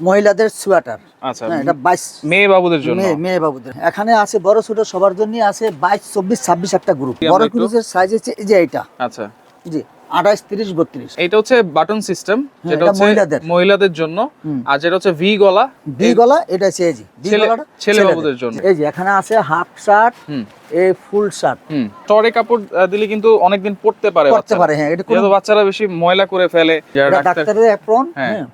মহিলাদের সোয়াটার। আচ্ছা হ্যাঁ, এটা বাইশ মেয়ে বাবুদের জন্য। মেয়ে বাবুদের। এখানে আছে বড় ছোট সবার জন্য আছে বাইশ চব্বিশ ছাব্বিশ একটা গ্রুপ বড় ক্রুজের সাইজ হচ্ছে এই যে এইটা। আচ্ছা। জি আঠাইশ তিরিশ বত্রিশ। এটা হচ্ছে বাটন সিস্টেম যেটা হচ্ছে মহিলাদের। মহিলাদের জন্য। আর যেটা হচ্ছে ভি গলা বি গলা এটা হচ্ছে এই ছেলে-। বাবুদের জন্য। এই যে এখানে আছে হাফ শার্ট হুম। এই ফুল শার্ট হুম। টরে কাপড় দিলে কিন্তু অনেকদিন পড়তে পারে। পারে হ্যাঁ এটা বাচ্চারা বেশি ময়লা করে ফেলে এটা ডাক্তারের অ্যাপ্রন হ্যাঁ।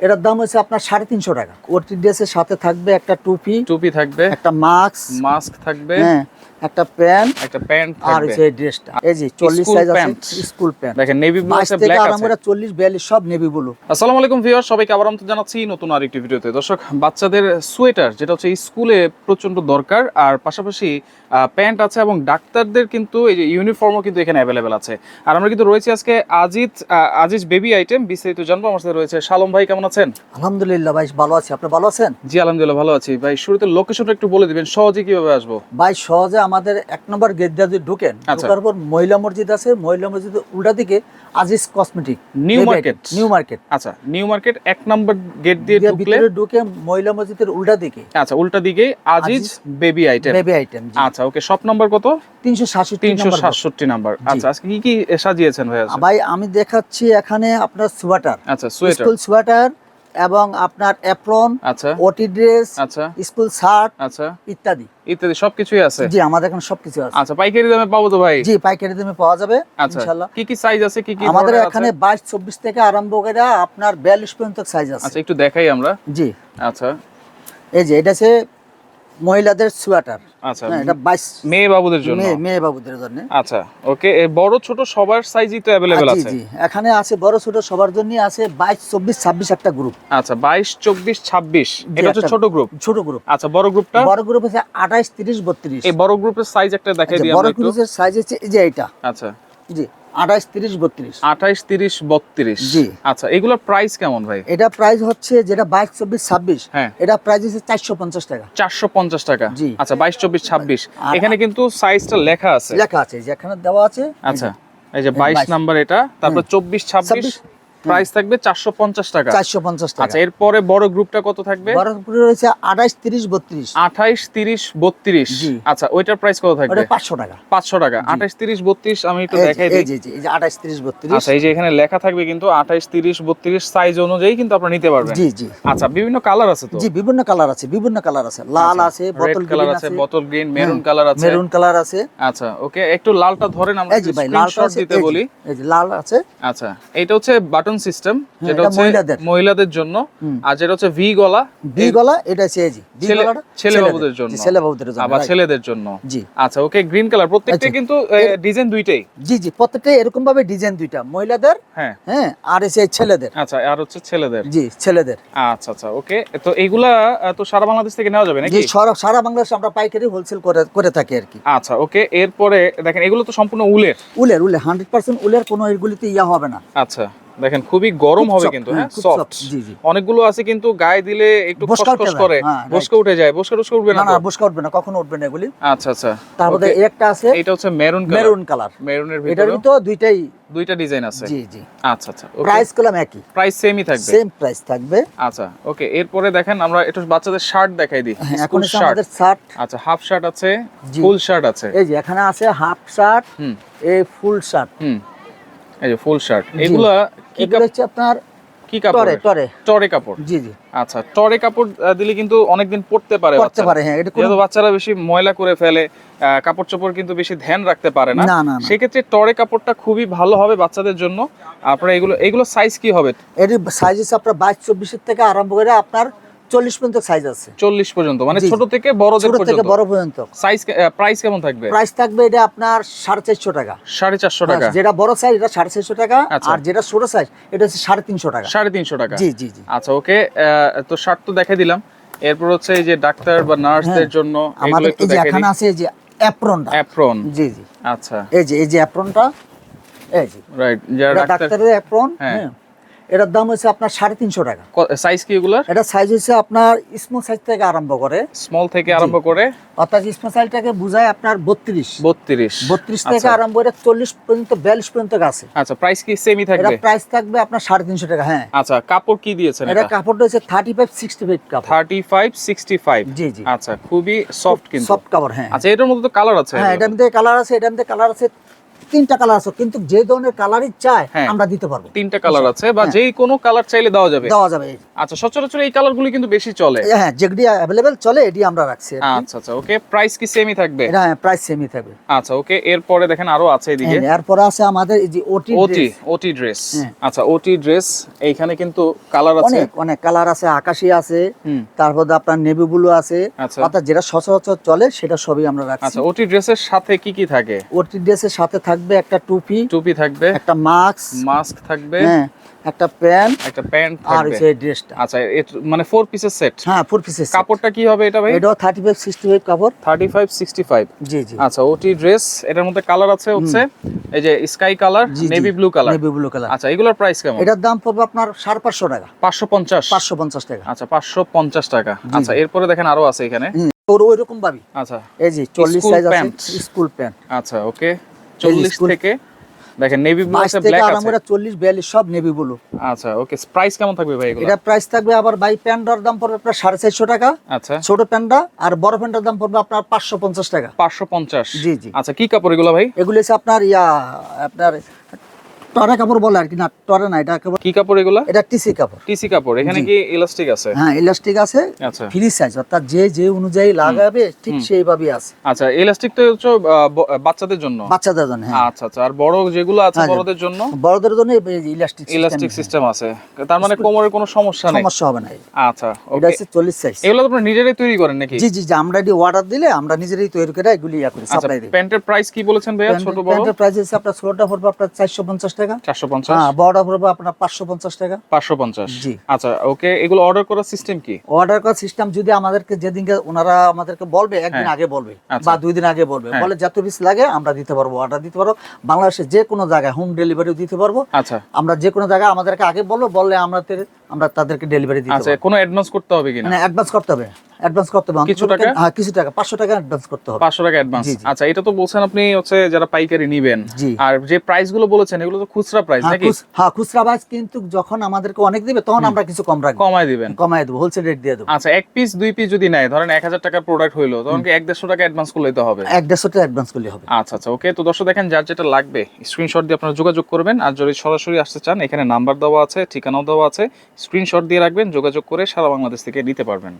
এটার দাম হচ্ছে আপনার সাড়ে তিনশো টাকা। ওটি ড্রেসের সাথে থাকবে একটা টুপি টুপি থাকবে। একটা মাস্ক। মাস্ক থাকবে। হ্যাঁ একটা প্যান্ট একটা প্যান্ট আর এই ড্রেসটা। এই যে চল্লিশ School সাইজ আছে স্কুল প্যান্ট দেখেন নেভি ব্লু আছে ব্ল্যাক আছে। করে চল্লিশ বিয়াল্লিশ সব নেভি ব্লু আসসালামু আলাইকুম ভিউয়ার সবাইকে আবার আমন্ত্রণ জানাচ্ছি নতুন আরেকটি ভিডিওতে। দর্শক বাচ্চাদের সোয়েটার যেটা হচ্ছে স্কুলে প্রচণ্ড দরকার আর পাশাপাশি প্যান্ট আছে এবং ডাক্তারদের কিন্তু এই যে ইউনিফর্মও কিন্তু এখানে অ্যাভেলেবেল আছে। আর আমরা কিন্তু রয়েছে আজকে আজিজ আজিজ বেবি আইটেম বিস্তারিত জানব। আমার সাথে রয়েছে শালম ভাই কেমন আছেন? আলহামদুলিল্লাহ ভাই ভালো আছি। আপনি ভালো আছেন? জি আলহামদুলিল্লাহ ভালো আছি। ভাই শুরুতে লোকেশনটা একটু বলে দিবেন সহজে কীভাবে আসব? ভাই সহজে আমাদের এক নম্বর গেট দিয়ে যদি ঢুকেন আচ্ছা। ঢোকার পর মহিলা মসজিদ আছে মহিলা মসজিদের উল্টা দিকে Aziz cosmetic new market. New market. আচ্ছা নিউ মার্কেট এক নম্বর গেট দিয়ে ঢুকলে ঢুকে মহিলা মসজিদের উল্টা দিকে। আচ্ছা উল্টা দিকে Aziz baby item. Baby item আচ্ছা ওকে শপ নম্বর কত? তিনশো সাতষট্টি তিনশো সাতষট্টি নাম্বার। আচ্ছা আজকে কি কি সাজিয়েছেন ভাই? ভাই আমি দেখাচ্ছি এখানে আপনার সোয়াটার। আচ্ছা সোয়েটার। স্কুল সোয়াটার এবং আপনার অ্যাপ্রন আচ্ছা। ওটি ড্রেস আচ্ছা। স্কুল শার্ট আচ্ছা। ইত্যাদি। ইত্যাদি সবকিছুই আছে? জি আমাদের এখানে সবকিছু আছে। আচ্ছা পাইকারি দামে পাবো তো ভাই? জি পাইকারি দামে পাওয়া যাবে আচ্ছা। ইনশাআল্লাহ। কি কি সাইজ আছে কি কি আমাদের এখানে আছে? বাইশ চব্বিশ থেকে আরম্ভ করে আপনার বিয়াল্লিশ পর্যন্ত সাইজ আছে। আচ্ছা একটু দেখাই আমরা। জি। আচ্ছা। এই যে এটা হচ্ছে মহিলাদের সোয়াটার। আচ্ছা হ্যাঁ এটা বাইশ মেয়ে বাবুদের জন্য? মেয়ে মেয়ে বাবুদের জন্য। আচ্ছা ওকে বড় ছোট সবার সাইজই তো অ্যাভেলেবেল জি আছে। জি এখানে আছে বড় ছোট সবার জন্য আছে বাইশ চব্বিশ ছাব্বিশ একটা গ্রুপ আচ্ছা বাইশ চব্বিশ ছাব্বিশ এটা হচ্ছে ছোট গ্রুপ ছোট গ্রুপ আচ্ছা বড় গ্রুপটা বড় গ্রুপ আছে আঠাইশ তিরিশ বত্রিশ। এই বড় গ্রুপের সাইজ একটা দেখাই দিই বড় আমরা একটু। গ্রুপের সাইজ হচ্ছে এই যে এটা আচ্ছা। জি। আঠাইশ তিরিশ বত্রিশ। আঠাইশ তিরিশ বত্রিশ। জি। আচ্ছা এগুলোর প্রাইস কেমন ভাই? এটা প্রাইস হচ্ছে যেটা বাইশ চব্বিশ ছাব্বিশ। হ্যাঁ। এটা প্রাইস হচ্ছে চারশো পঞ্চাশ টাকা। চারশো পঞ্চাশ টাকা। জি। আচ্ছা বাইশ চব্বিশ ছাব্বিশ। এখানে কিন্তু সাইজটা লেখা আছে। লেখা আছে যেখানে দেওয়া আছে আচ্ছা এই যে বাইশ নাম্বার এটা তারপর চব্বিশ ছাব্বিশ। 26 প্রাইস থাকবে চারশো পঞ্চাশ টাকা। চারশো পঞ্চাশ টাকা। আচ্ছা এরপরে বড় গ্রুপটা কত থাকবে? বড় গ্রুপে রয়েছে আঠাইশ তিরিশ বত্রিশ। আঠাইশ তিরিশ বত্রিশ। জি। আচ্ছা ওইটার প্রাইস কত থাকবে? ওটা টাকা। পাঁচশো টাকা। আঠাইশ তিরিশ বত্রিশ আমি একটু দেখাই দিই। যে- এই যে আচ্ছা এই যে এখানে লেখা থাকবে কিন্তু আঠাইশ তিরিশ বত্রিশ সাইজ অনুযায়ী কিন্তু নিতে পারবেন। জি জি। আচ্ছা বিভিন্ন কালার আছে তো? জি বিভিন্ন কালার আছে বিভিন্ন কালার আছে। লাল আছে রেড বোতল কালার গ্রিন আছে আছে। বোতল গ্রিন মেরুন কালার আছে। মেরুন কালার আছে। আচ্ছা ওকে একটু লালটা ধরেন আমরা স্ক্রিনশট দিতে বলি। এই যে লাল আছে। আচ্ছা এটা হচ্ছে বাটন সিস্টেম যেটা হচ্ছে মহিলাদের। জন্য। আর যেটা হচ্ছে ভি গলা বি গলা এটা এই ছেলে- গলাটা ছেলে বাবুদের জন্য। ছেলে বাবুদের জন্য আবার ছেলেদের জন্য। জি। আচ্ছা ওকে গ্রিন কালার প্রত্যেকটা আচ্ছা। কিন্তু ডিজাইন দুইটাই। জি জি প্রত্যেকটা এরকম ভাবে ডিজাইন দুইটা মহিলাদের হ্যাঁ। হ্যাঁ আর এসে ছেলেদের। আচ্ছা আর হচ্ছে ছেলেদের। জি ছেলেদের। আচ্ছা আচ্ছা ওকে তো এইগুলা তো সারা বাংলাদেশ থেকে নেওয়া যাবে নাকি? সারা সারা বাংলাদেশে আমরা পাইকারি হোলসেল করে করে থাকি আর কি। আচ্ছা ওকে এরপরে দেখেন এগুলো তো সম্পূর্ণ উলের। উলের উলের হান্ড্রেড পার্সেন্ট উলের কোনো এগুলিতে ইয়া হবে না। আচ্ছা। দেখেন খুবই গরম হবে কিন্তু হ্যাঁ, হ্যাঁ সফট জি, জি। অনেকগুলো আছে কিন্তু গায়ে দিলে একটু বসকা খসখস করে। হ্যাঁ, উঠে যায় বসকা টসকা উঠবে না না তো? বসকা উঠবে না কখনো উঠবে না এগুলি। আচ্ছা আচ্ছা তারপরে একটা আছে এটা হচ্ছে মেরুন কালার। Maroon colour. মেরুনের এটার ভিতরে ভিতর দুইটাই দুইটা ডিজাইন আছে? জি জি। আচ্ছা আচ্ছা প্রাইস করলাম একই। প্রাইস সেমই থাকবে? সেম প্রাইস থাকবে। আচ্ছা ওকে এরপরে দেখেন আমরা একটু বাচ্চাদের শার্ট দেখাই দিই হ্যাঁ, এখন শার্ট। আমাদের শার্ট। আচ্ছা হাফ শার্ট আছে। ফুল শার্ট আছে। এই যে এখানে আছে হাফ শার্ট হুম। এই ফুল শার্ট। হুম। এই যে ফুল শার্ট এগুলা কি হচ্ছে আপনার কি কাপড় টরে টরে কাপড়? জি জি। আচ্ছা টরে কাপড় দিলে কিন্তু অনেকদিন পড়তে পারে বাচ্চারা। পারে হ্যাঁ এটা কোনো বাচ্চারা বেশি ময়লা করে ফেলে কাপড় চোপড় কিন্তু বেশি ধ্যান রাখতে পারে না। সেক্ষেত্রে টরে কাপড়টা খুবই ভালো হবে বাচ্চাদের জন্য। আপনারা এগুলো এগুলো সাইজ কি হবে? এর সাইজ আপনার বাইশ চব্বিশের থেকে আরম্ভ করে আপনার চল্লিশ পর্যন্ত সাইজ আছে। চল্লিশ পর্যন্ত মানে। ছোট থেকে বড়দের ছোট থেকে বড় পর্যন্ত। সাইজ প্রাইস কেমন থাকবে? প্রাইস থাকবে এটা আপনার সাড়ে চারশো টাকা। সাড়ে চারশো টাকা। হ্যাঁ, যেটা বড় সাইজ এটা সাড়ে চারশো টাকা। আচ্ছা। আর যেটা ছোট সাইজ এটা হচ্ছে সাড়ে তিনশো টাকা। সাড়ে তিনশো টাকা। জি জি জি। আচ্ছা ওকে তো শার্ট তো দেখে দিলাম। এরপর হচ্ছে এই যে ডাক্তার বা নার্সদের হ্যাঁ, জন্য আমাদের এই যে এখানে আছে এই যে অ্যাপ্রনটা অ্যাপ্রন জি জি। আচ্ছা। এই যে এই যে অ্যাপ্রনটা এই যে। রাইট যারা ডাক্তার ডাক্তারের অ্যাপ্রন হ্যাঁ। এটার দাম হচ্ছে আপনার সাড়ে তিনশো টাকা। সাইজ কি এগুলার? এটা সাইজ হচ্ছে আপনার স্মল সাইজ থেকে আরম্ভ করে। স্মল থেকে আরম্ভ করে? অর্থাৎ স্মল সাইজটাকে বোঝায় আপনার বত্রিশ। বত্রিশ। বত্রিশ থেকে আচ্ছা। আরম্ভ করে চল্লিশ পর্যন্ত বিয়াল্লিশ পর্যন্ত আছে আচ্ছা প্রাইস কি সেমই এটা থাকবে? প্রাইস থাকবে আপনার সাড়ে তিনশো টাকা হ্যাঁ। আচ্ছা কাপড় কি দিয়েছেন এটা এটা? কাপড়টা হচ্ছে থার্টি ফাইভ সিক্সটি ফাইভ কাপড়। থার্টি ফাইভ সিক্সটি ফাইভ জি জি। আচ্ছা খুবই সফট কিন্তু। সফট কাপড় হ্যাঁ। আচ্ছা এটার মধ্যে তো কালার আছে হ্যাঁ এটার মধ্যে কালার আছে এটার মধ্যে কালার আছে তিনটা কালার আছে কিন্তু যে ধরনের কালারই চায় হ্যাঁ। আমরা দিতে পারব। তিনটা কালার আছে বা হ্যাঁ। যেই কোনো কালার চাইলে দেওয়া যাবে। দেওয়া যাবে আচ্ছা সচরাচর এই কালারগুলি কিন্তু বেশি চলে। হ্যাঁ যেগুলি অ্যাভেলেবেল চলে এটি আমরা রাখছি আচ্ছা আচ্ছা ওকে প্রাইস কি সেমই থাকবে? হ্যাঁ প্রাইস সেমই থাকবে। আচ্ছা ওকে এরপরে দেখেন আরও আছে এদিকে। হ্যাঁ, এরপরে আছে আমাদের এই যে ওটি ওটি ওটি ড্রেস। আচ্ছা ওটি ড্রেস এইখানে কিন্তু কালার আছে। অনেক অনেক কালার আছে আকাশি আছে তারপর আপনার নেভি ব্লু আছে। আচ্ছা। অর্থাৎ যেটা সচরাচর চলে সেটা সবই আমরা রাখছি। আচ্ছা ওটি ড্রেসের সাথে কি কি থাকে? ওটি ড্রেসের সাথে থাকবে একটা টুপি টুপি থাকবে। একটা মাস্ক মাস্ক থাকবে। হ্যাঁ একটা প্যান্ট একটা প্যান্ট আর এই ড্রেসটা। আচ্ছা মানে ফোর পিসের সেট হ্যাঁ ফোর পিসেস কাপড়টা কি হবে এটা ভাই? ফাইভ সিক্সটি ফাইভ কাপড়। থার্টি ফাইভ সিক্সটি ফাইভ জি জি। আচ্ছা ওটি ড্রেস এটার মধ্যে কালার আছে হচ্ছে এই যে sky colour. Navy blue colour navy blue colour আচ্ছা এগুলোর প্রাইস কেমন? এটার দাম পড়বে আপনার সাড়ে পাঁচশো টাকা। পাঁচশো পঞ্চাশ। পাঁচশো পঞ্চাশ টাকা। আচ্ছা পাঁচশো পঞ্চাশ টাকা। আচ্ছা এরপরে দেখেন আরও আছে এখানে। ওর ওই রকম ভাবি। আচ্ছা এই যে চল্লিশ School সাইজ আছে স্কুল প্যান্ট আচ্ছা ওকে চল্লিশ থেকে দেখেন নেভি ব্লু আছে ব্ল্যাক আছে। আমরা 40 42 সব নেভি ব্লু আচ্ছা ওকে প্রাইস কেমন থাকবে ভাই এগুলো? এটা প্রাইস থাকবে আবার বাই প্যান্ডার দাম পড়বে আপনার সাড়ে চারশো টাকা। আচ্ছা। ছোট প্যান্ডা আর বড় প্যান্ডার দাম পড়বে আপনার পাঁচশো পঞ্চাশ টাকা। পাঁচশো পঞ্চাশ। জি জি। আচ্ছা কি কাপড় এগুলো ভাই? এগুলো হচ্ছে আপনার ইয়া আপনার টরে কাপড় বলে আর কি না টরে না এটা কাপড় কি কাপড় এগুলো? এটা টিসি কাপড়। টিসি কাপড় এখানে কি ইলাস্টিক আছে? হ্যাঁ ইলাস্টিক আছে আচ্ছা। ফ্রি সাইজ অর্থাৎ যে যে অনুযায়ী লাগাবে ঠিক সেইভাবেই আছে। আচ্ছা ইলাস্টিক তো হচ্ছে বাচ্চাদের জন্য? বাচ্চাদের জন্য হ্যাঁ। আচ্ছা আচ্ছা আর বড় যেগুলো আছে হ্যাঁ, বড়দের জন্য? বড়দের জন্য ইলাস্টিক ইলাস্টিক সিস্টেম আছে। তার মানে কোমরের কোনো সমস্যা নেই? সমস্যা হবে না আচ্ছা এটা হচ্ছে চল্লিশ সাইজ এগুলো আপনারা নিজেরাই তৈরি করেন নাকি? জি জি আমরা এটি অর্ডার দিলে আমরা নিজেরাই তৈরি করে এগুলি ইয়া করি আচ্ছা সাপ্লাই দিই। প্যান্টের প্রাইস কি বলেছেন ভাইয়া ছোট বড়? প্যান্টের প্রাইস হচ্ছে আপনার ছোটটা পড়বে আপনার চারশো পঞ্চাশ টাকা? চারশো পঞ্চাশ। হ্যাঁ বড়টা পড়বে আপনার পাঁচশো পঞ্চাশ টাকা। পাঁচশো পঞ্চাশ। জি। আচ্ছা ওকে এগুলো অর্ডার করার সিস্টেম কি? অর্ডার করার সিস্টেম যদি আমাদেরকে যেদিনকে ওনারা আমাদেরকে বলবে একদিন হ্যাঁ। আগে বলবে আচ্ছা। বা দুই দিন আগে বলবে। হ্যাঁ। বলে যত পিস লাগে আমরা দিতে পারব অর্ডার দিতে পারব। বাংলাদেশের যে কোনো জায়গায় হোম ডেলিভারি দিতে পারব। আচ্ছা। আমরা যে কোনো জায়গায় আমাদেরকে আগে বলব বললে আমরা তে- আমরা তাদেরকে ডেলিভারি দিতে আচ্ছা কোনো অ্যাডভান্স করতে হবে কিনা? মানে অ্যাডভান্স করতে হবে। অ্যাডভান্স করতে হবে। কিছু টাকা? হ্যাঁ কিছু টাকা। পাঁচশো টাকা অ্যাডভান্স করতে হবে। পাঁচশো টাকা অ্যাডভান্স। আচ্ছা এটা তো বলছেন আপনি হচ্ছে যারা পাইকারি নিবেন। আর যে প্রাইসগুলো বলেছেন এগুলো তো খুচরা প্রাইস হ্যাঁ, নাকি? হ্যাঁ খুচরা বাস কিন্তু যখন আমাদেরকে অনেক দিবে তখন আমরা কিছু কম রাখব। কমায় দিবেন। কমাই দেবো হোলসেল রেট দিয়ে দেবো। আচ্ছা এক পিস দুই পিস যদি নেয় ধরেন এক হাজার টাকার প্রোডাক্ট হইল তখন কি এক দেড়শো টাকা অ্যাডভান্স করলেই তো হবে? এক দেড়শো টাকা অ্যাডভান্স করলে হবে। আচ্ছা আচ্ছা ওকে তো দর্শক দেখেন যার যেটা লাগবে স্ক্রিনশট দিয়ে আপনারা যোগাযোগ করবেন। আর যদি সরাসরি আসতে চান এখানে নাম্বার দেওয়া আছে ঠিকানাও দেওয়া আছে স্ক্রিনশট দিয়ে রাখবেন যোগাযোগ করে সারা বাংলাদেশ থেকে নিতে পারবেন।